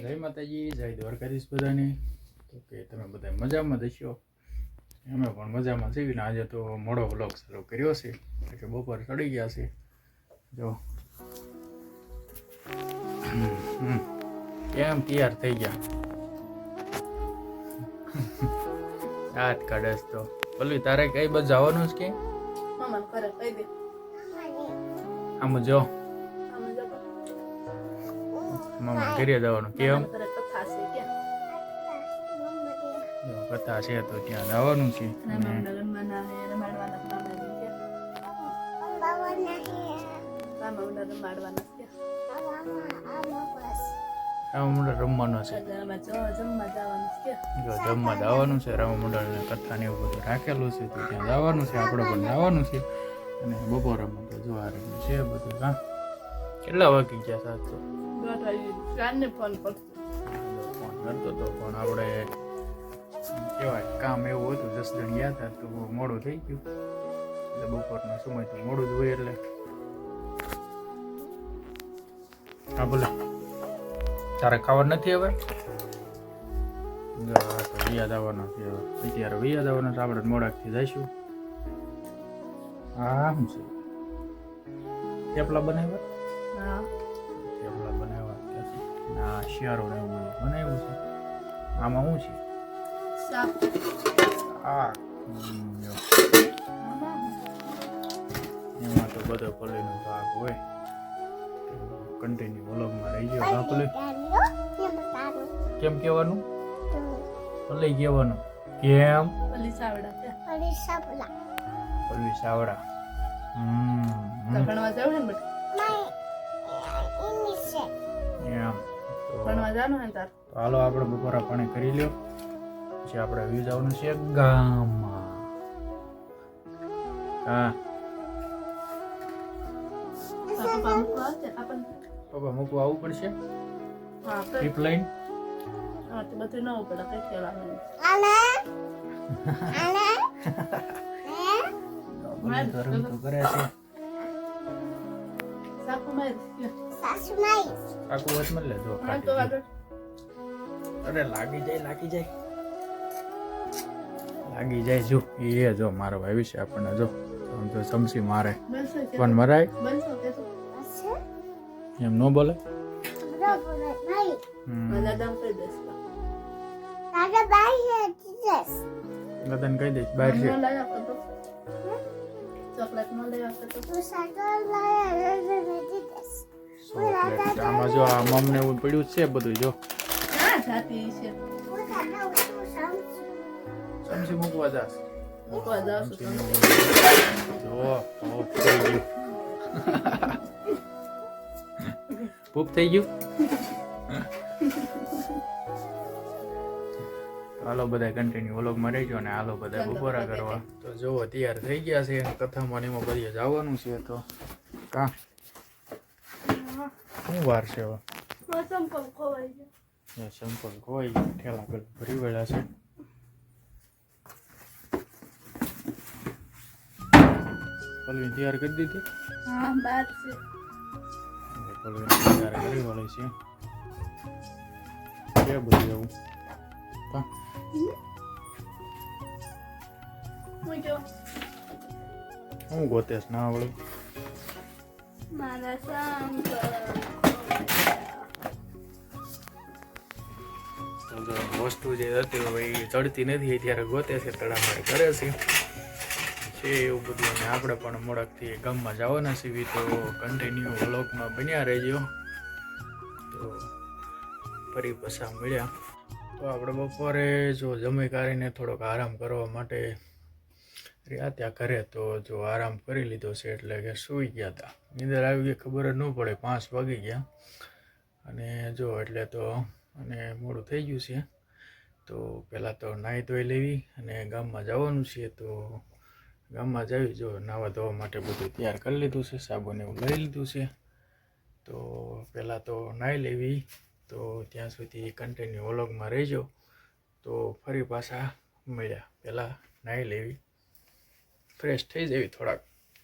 જય માતાજી જય દ્વારકાધીશ બધાને. તો કે તમે બધા મજામાં જશો અમે પણ મજામાં છીએ. ને આજે તો મોડો વ્લોગ શરૂ કર્યો છે. એટલે કે બપોર ચડી ગયા છે. જો. કેમ તૈયાર થઈ ગયા? હાથ કાઢેસ તો. પલ્લી તારે કઈ બાજુ જવાનું છે કે? આમ જો. મામા ઘરે જવાનું. કેમ? કથા છે તો ત્યાં જવાનું છે? મામા રમવાના છે. જો જમવા જવાનું છે કે? જો જમવા જવાનું છે. રામ મંડળની કથા ને એવું બધું રાખેલું છે તો ત્યાં જવાનું છે. આપણે પણ જવાનું છે. અને બપોરમાં તો જોવા રહ્યું છે બધું હા? કેટલા વાગી ગયા વાગી કાનને પણ આપણે કહેવાય કામ એવું હતું દસ ગયા હતા તો મોડું થઈ ગયું એટલે બપોરનો સમય મોડું જ હોય એટલે હા બોલો તારે ખાવા નથી હવે જો આ તો છે અત્યારે વિયાદ આવવાનો છે આપણે મોડાકથી જઈશું શું છે થેપલા બનાવ્યા હા. થેપલા બનાવ્યા ના શિયાળો ને એવું બનાવ્યું છે. આમાં શું છે? આ એમાં તો બધો પલ્લીનો ભાગ હોય. કન્ટિન્યુ વ્લોગમાં રહી ગયો હા પલ્લી કેમ કહેવાનું? ભલે કહેવાનું. કેમ? પલી સાવડા સાવડા. હમ ભણવા જવું ને બેટા એમ ભણવા જવાનું ને તાર હાલો આપણે બપોરા પાણી કરી લ્યો. પછી આપણે વ્યૂ જવાનું છે ગામમાં. હા. પપ્પા મૂકવા આવવું પડશે? હા તો ટ્રીપ લઈને હા તો બધું ન પડે કઈ બધું ગરમ તો કરે છે. સાપુ માર. અરે લાગી જાય લાગી જાય. લાગી જાય જો એ જો મારો ભાઈ છે આપણને જો આમ તો ચમસી મારે. પણ મરાય? એમ ન બોલે? ગદન કહી દઈશ. બહાર છે તો ચોકલેટ. આમાં જો આ મમને એવું પડ્યું છે બધું જો. ના જાતી છે. ચમચી મૂકવા જાસ મૂકવા. મૂકવા. જો થઈ ગયું. પૂપ થઈ ગયું? હાલો બધા કન્ટિન્યુ વ્લોગમાં રહેજો અને હાલો બધા બપોરા કરવા. તો જો તૈયાર થઈ ગયા છે. કથામાં ને એમાં બધી જવાનું છે. તો કા? શું વાર છે હવે? સંપલ ખોવાઈ ગયો. ઠેલા પેલા ભરી વળ્યા છે. પલવી તૈયાર કરી દીધી? હા બાર છે. પલવી તૈયાર કરી વળી છે. કે બધું એવું કા હું ગોતેશ ના વળી મારા વસ્તુ જે હતી હવે ચડતી નથી ત્યારે ગોતે છે તડામાડી કરે છે. છે એવું બધું. અને આપણે પણ મોડકથી ગામમાં જવાના છીએ. તો કન્ટિન્યુ વ્લોગમાં બન્યા રહેજો. તો ફરી પાછા મળ્યા. તો આપણે બપોરે જો જમી કાઢીને થોડોક આરામ કરવા માટે રહ્યા ત્યાં ઘરે તો જો આરામ કરી લીધો છે એટલે કે સૂઈ ગયા હતા નીંદર આવી ગઈ ખબર જ ન પડે, પાંચ વાગી ગયા. અને જો એટલે તો અને મોડું થઈ ગયું છે. તો પહેલાં તો નાહી ધોઈ લેવી અને ગામમાં જવાનું છે તો ગામમાં જવી જો નાવા ધોવા માટે બધું તૈયાર કરી લીધું છે, સાબુને એવું લઈ લીધું છે. તો પહેલાં તો નાહી લેવી તો ત્યાં સુધી કન્ટિન્યુ વ્લોગમાં રહેજો. તો ફરી પાછા મળ્યા. પહેલાં નાહી લેવી. ફ્રેશ થઈ જવી થોડાક.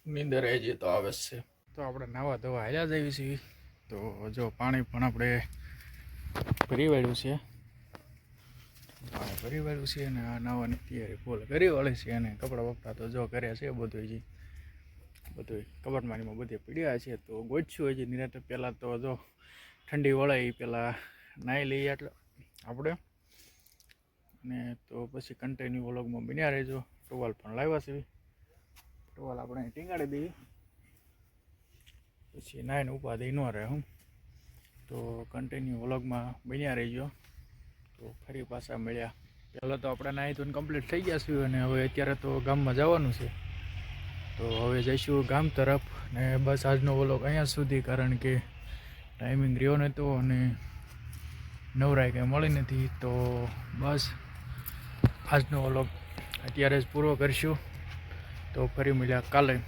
નીંદર હજી તો આવે છે. તો આપણે નાવા ધોવા હાલ્યા જઈએ છીએ તો જો પાણી પણ આપણે ભરી વાળ્યું છે. પાણી ભરી વાળ્યું છે અને આ નાવાની તૈયારી ફૂલ કરી વાળી છે અને કપડાં બપડા તો જો કર્યા છે બધું જે બધું કબાટમાંનીમાં બધે પીડ્યા છે તો ગોઠશું હજી નિરાતે પહેલાં તો જો ઠંડી વળે પહેલાં નાહી લઈએ એટલે આપણે અને તો પછી કન્ટિન્યુ વ્લોગમાં બન્યા રહેજો. ટુવાલ પણ લાવ્યા છે. ટુવાલ આપણે ટીંગાડી દઈએ. પછી નાઈને ઉપાધિ ન રહે હું. તો કન્ટિન્યુ વ્લોગમાં બન્યા રહીજો. તો ફરી પાછા મળ્યા. પહેલાં તો આપણે નાહી ધોઈને કમ્પ્લીટ થઈ ગયા છીએ અને હવે અત્યારે તો ગામમાં જવાનું છે. તો હવે જઈશું ગામ તરફ ને બસ આજનો વ્લોગ અહીંયા સુધી કારણ કે ટાઈમિંગ રહ્યો નહોતો અને નવરાય કંઈ મળી નથી, તો બસ આજનો વ્લોગ અત્યારે જ પૂરો કરીશું. તો ફરી મળ્યા કાલે.